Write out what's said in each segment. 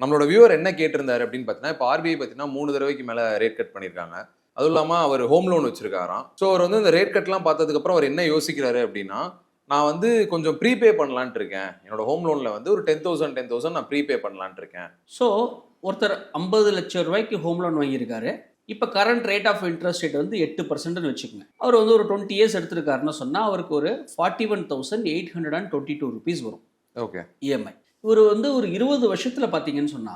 நம்மளோட வியூவர் என்ன கேட்டிருந்தாரு அப்படின்னு பார்த்தீங்கன்னா இப்போ ஆர்பிஐ பார்த்தீங்கன்னா மூணு தடவைக்கு மேலே ரேட் கட் பண்ணியிருக்காங்க. அதுவும் இல்லாமல் அவர் ஹோம் லோன் வச்சிருக்காராம். ஸோ அவர் வந்து இந்த ரேட் கட்லாம் பார்த்ததுக்கப்புறம் அவர் என்ன யோசிக்கிறாரு அப்படின்னா நான் வந்து கொஞ்சம் ப்ரீபே பண்ணலான்ட்டு இருக்கேன். என்னோட ஹோம் லோனில் வந்து ஒரு டென் தௌசண்ட் டென் தௌசண்ட் நான் ப்ரீபே பண்ணலான்ட்டு இருக்கேன். ஸோ ஒருத்தர் ஐம்பது லட்சம் ரூபாய்க்கு ஹோம் லோன் வாங்கியிருக்காரு. இப்போ current rate of interest rate வந்து எட்டு பர்சன்ட்னு வச்சுக்கோங்க. அவர் வந்து ஒரு டுவெண்ட்டி இயர்ஸ் எடுத்திருக்காருன்னு சொன்னால் அவருக்கு ஒரு forty one thousand eight hundred and twenty two rupees வரும் E ஓகே இஎம்ஐ இவர் வந்து ஒரு இருபது வருஷத்துல பார்த்தீங்கன்னு சொன்னா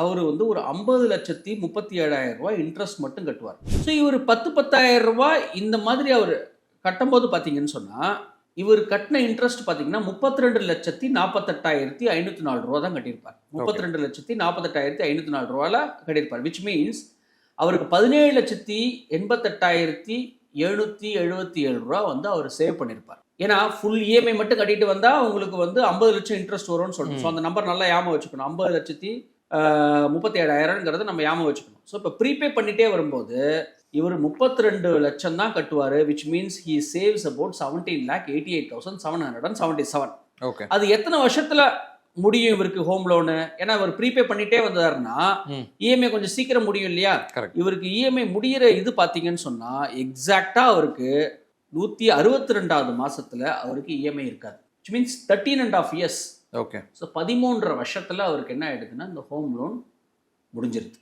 அவர் வந்து ஒரு ஐம்பது லட்சத்தி முப்பத்தி ஏழாயிரம் ரூபாய் இன்ட்ரெஸ்ட் மட்டும் கட்டுவார். ஸோ இவர் பத்து பத்தாயிரம் ரூபாய் இந்த மாதிரி அவர் கட்டும்போது பார்த்தீங்கன்னு சொன்னா இவர் கட்டின இன்ட்ரெஸ்ட் பார்த்தீங்கன்னா முப்பத்தி ரெண்டு லட்சத்தி நாற்பத்தெட்டாயிரத்தி ஐநூற்றி நாலு ரூபா தான் கட்டியிருப்பார். முப்பத்தி ரெண்டு லட்சத்தி நாற்பத்தெட்டாயிரத்தி ஐநூற்றி நாலு ரூபால கட்டியிருப்பார். விச் மீன்ஸ் அவருக்கு பதினேழு லட்சத்தி எண்பத்தெட்டாயிரத்தி எழுநூற்றி எழுபத்தி ஏழு ரூபா வந்து அவர் சேவ் பண்ணியிருப்பார். ஏன்னா ஃபுல் இஎம்ஐ மட்டும் கட்டிட்டு வந்தா உங்களுக்கு வந்து ஐம்பது லட்சம் இன்ட்ரெஸ்ட் வரும்னு சொல்லிட்டு ஸோ அந்த நம்பர் நல்லா ஞாபகம் வச்சுக்கணும். ஐம்பது லட்சத்தி முப்பத்தி ஏழாயிரங்கிறத நம்ம ஞாபகம் வச்சுக்கணும். ஸோ இப்போ ப்ரீபே பண்ணிட்டே வரும்போது இவர் முப்பத்தி ரெண்டு லட்சம் தான் கட்டுவார் which means he saves about seventeen lakh eighty eight thousand seven hundred and seventy seven okay அது எத்தனை வருஷத்துல முடியும் இவருக்கு ஹோம் லோனு ஏன்னா இவர் ப்ரீபே பண்ணிட்டே வந்தாருன்னா. இஎம்ஐ கொஞ்சம் சீக்கிரம் முடியும் இல்லையா. இவருக்கு இஎம்ஐ முடியிற இது பார்த்தீங்கன்னு சொன்னா எக்ஸாக்டா அவருக்கு நூத்தி அறுபத்தி ரெண்டாவது மாசத்துல அவருக்கு இஎம்ஐ இருக்காது. Means thirteen and half years okay so பதிமூன்றரை வருஷத்துல அவருக்கு என்ன ஆயிடுதுன்னா இந்த ஹோம் லோன் முடிஞ்சிருது.